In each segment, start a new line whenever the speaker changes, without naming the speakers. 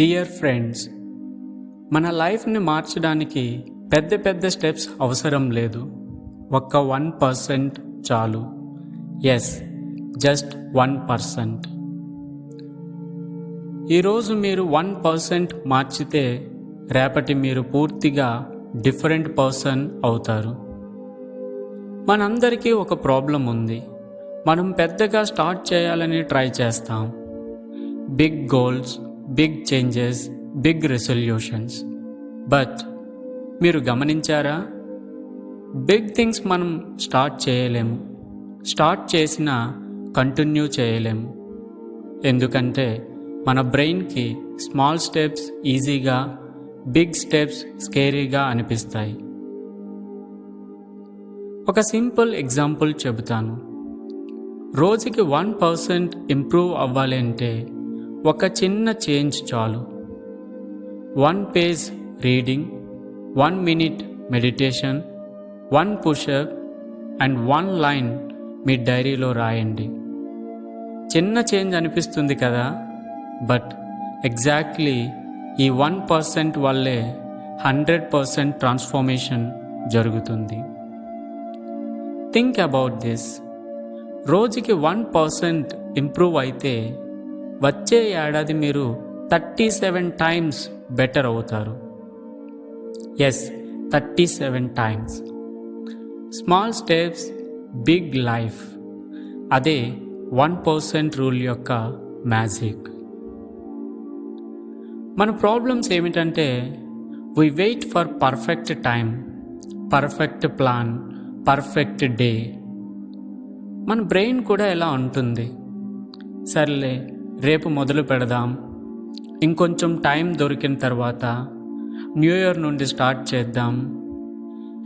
Dear friends మన లైఫ్ని మార్చడానికి పెద్ద పెద్ద స్టెప్స్ అవసరం లేదు. ఒక్క వన్ పర్సెంట్ చాలు. ఎస్ జస్ట్ వన్ పర్సెంట్ ఈరోజు మీరు వన్ పర్సెంట్ మార్చితే రేపటి మీరు పూర్తిగా డిఫరెంట్ పర్సన్ అవుతారు. మనందరికీ ఒక ప్రాబ్లం ఉంది. మనం పెద్దగా స్టార్ట్ చేయాలని ట్రై చేస్తాం. Big goals big changes big resolutions but మీరు గమనించారా? బిగ్ థింగ్స్ మనం స్టార్ట్ చేయలేము. స్టార్ట్ చేసినా కంటిన్యూ చేయలేము. ఎందుకంటే మన బ్రెయిన్కి స్మాల్ స్టెప్స్ ఈజీగా బిగ్ స్టెప్స్ స్కేరీగా అనిపిస్తాయి. ఒక సింపుల్ ఎగ్జాంపుల్ చెబుతాను. రోజుకి వన్ పర్సెంట్ ఇంప్రూవ్ అవ్వాలి అంటే ఒక చిన్న చేంజ్ చాలు. One page reading one minute meditation one pushup and one line మీ డైరీలో రాయండి. చిన్న చేంజ్ అనిపిస్తుంది కదా? బట్ ఎగ్జాక్ట్లీ ఈ వన్ పర్సెంట్ వల్లే హండ్రెడ్ పర్సెంట్ ట్రాన్స్ఫర్మేషన్ జరుగుతుంది. థింక్ అబౌట్ దిస్ రోజుకి వన్ పర్సెంట్ ఇంప్రూవ్ అయితే వచ్చే ఏడాది మీరు థర్టీ సెవెన్ టైమ్స్ బెటర్ అవుతారు. Yes thirty seven times. Small steps big life అదే వన్ పర్సెంట్ రూల్ యొక్క మ్యాజిక్. మన ప్రాబ్లమ్స్ ఏమిటంటే we wait for perfect time perfect plan perfect day మన బ్రెయిన్ కూడా ఎలా ఉంటుంది? సర్లే రేపు మొదలు పెడదాం. ఇంకొంచెం టైం దొరికిన తర్వాత న్యూ ఇయర్ నుండి స్టార్ట్ చేద్దాం.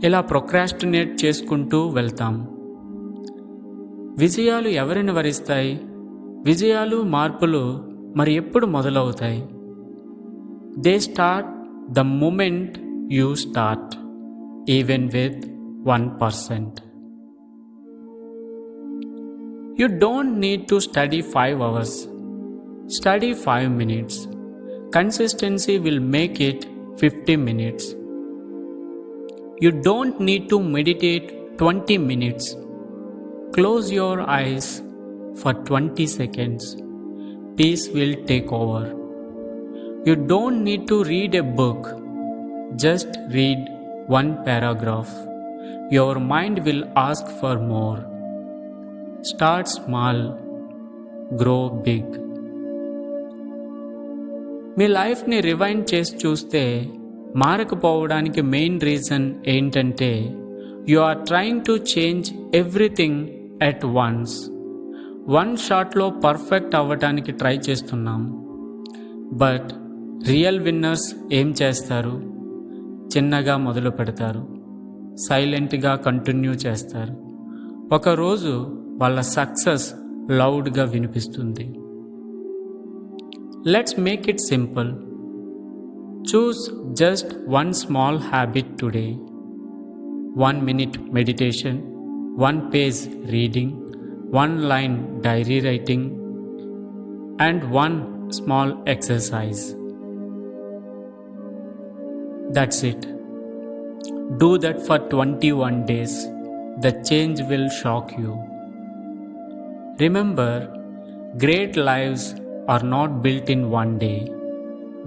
ఇలా ప్రొక్రాస్టినేట్ చేసుకుంటూ వెళ్తాం. విజయాలు ఎవరిని వరిస్తాయి? విజయాలు మార్పులు మరి ఎప్పుడు మొదలవుతాయి? They start the moment you start even with one percent. You don't need to study five hours. Study 5 minutes. Consistency will make it 50 minutes. You don't need to meditate 20 minutes. Close your eyes for 20 seconds. Peace will take over. You don't need to read a book. Just read one paragraph. Your mind will ask for more. Start small, grow big. మీ లైఫ్ని rewind చేసి చూస్తే మారకపోవడానికి main reason ఏంటంటే you are trying to change everything at once. One షాట్లో perfect అవ్వటానికి try చేస్తున్నాం. But real winners ఏం చేస్తారు? చిన్నగా మొదలు పెడతారు. సైలెంట్గా కంటిన్యూ చేస్తారు. ఒకరోజు వాళ్ళ సక్సెస్ లౌడ్గా వినిపిస్తుంది. Let's make it simple. Choose just one small habit today. One minute meditation, one page reading, one line diary writing, and one small exercise. That's it. Do that for 21 days. The change will shock you. Remember, great lives are not built in one day,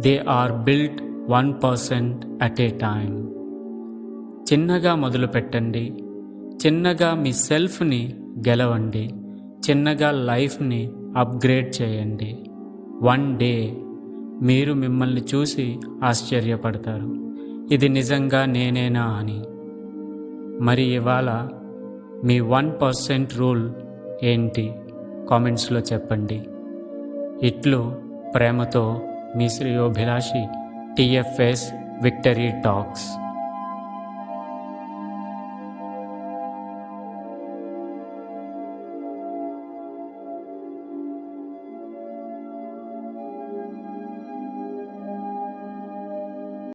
they are built 1% at a time. చిన్నగా మొదలు పెట్టండి చిన్నగా మీ సెల్ఫ్ని గెలవండి. చిన్నగా లైఫ్ని upgrade చేయండి. One day మీరు మిమ్మల్ని చూసి ఆశ్చర్యపడతారు. ఇది నిజంగా నేనేనా అని. మరి ఇవాళ మీ వన్ పర్సెంట్ రూల్ ఏంటి? కామెంట్స్లో చెప్పండి. ఇట్లు ప్రేమతో మీ శ్రేయోభిలాషి టిఎఫ్ఎస్ విక్టరీ టాక్స్.